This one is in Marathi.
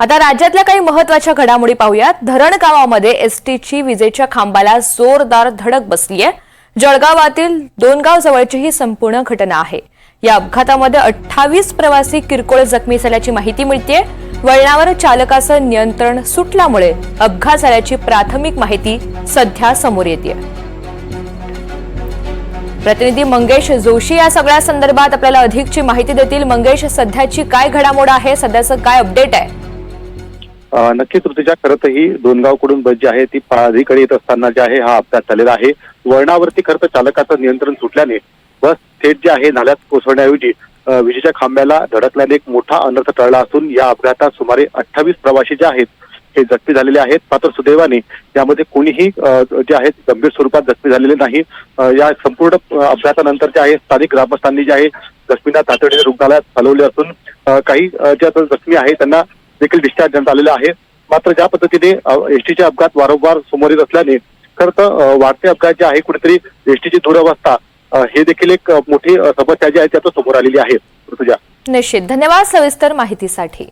आता राज्यातल्या काही महत्त्वाच्या घडामोडी पाहूयात. धरण गावामध्ये एसटीची विजेच्या खांबाला जोरदार धडक बसली आहे जळगावातील दोनगाव जवळची ही संपूर्ण घटना आहे. या अपघातामध्ये अठ्ठावीस प्रवासी किरकोळ जखमी झाल्याची माहिती मिळते वळणावर चालकाचं नियंत्रण सुटल्यामुळे अपघात झाल्याची प्राथमिक माहिती सध्या समोर येते प्रतिनिधी मंगेश जोशी या सगळ्या संदर्भात आपल्याला अधिकची माहिती देतील. मंगेश सध्याची काय घडामोड आहे? सध्याचं काय अपडेट आहे? नक्कीच ऋतुजा खरं तर ही दोनगावकडून बस जी आहे ती पाळाधीकडे येत असताना जे आहे हा अपघात झालेला आहे. वळणावरती खरं तर चालकाचं नियंत्रण सुटल्याने बस थेट जे आहे नाल्यात कोसळण्याऐवजी विजेच्या खांब्याला धडकल्याने एक मोठा अनर्थ टळला असून या अपघातात सुमारे अठ्ठावीस प्रवासी जे आहेत हे जखमी झालेले आहेत. मात्र सुदैवाने यामध्ये कोणीही जे आहेत गंभीर स्वरूपात जखमी झालेले नाही. या संपूर्ण अपघातानंतर जे आहे स्थानिक ग्रामस्थांनी जे आहे जखमींना तातडीने रुग्णालयात हलवले असून काही ज्या जे आता जखमी आहे त्यांना देखील डिस्चार्ज देण्यात आलेला आहे. मात्र ज्या पद्धतीने एसटीचे अपघात वारंवार समोर येत असल्याने खरं तर वाढते अपघात जे आहे कुठेतरी एसटीची दुरवस्था हे देखील एक मोठी समस्या जी आहे त्यातून समोर आलेली आहे. ऋतुजा. निश्चित. धन्यवाद सविस्तर माहितीसाठी.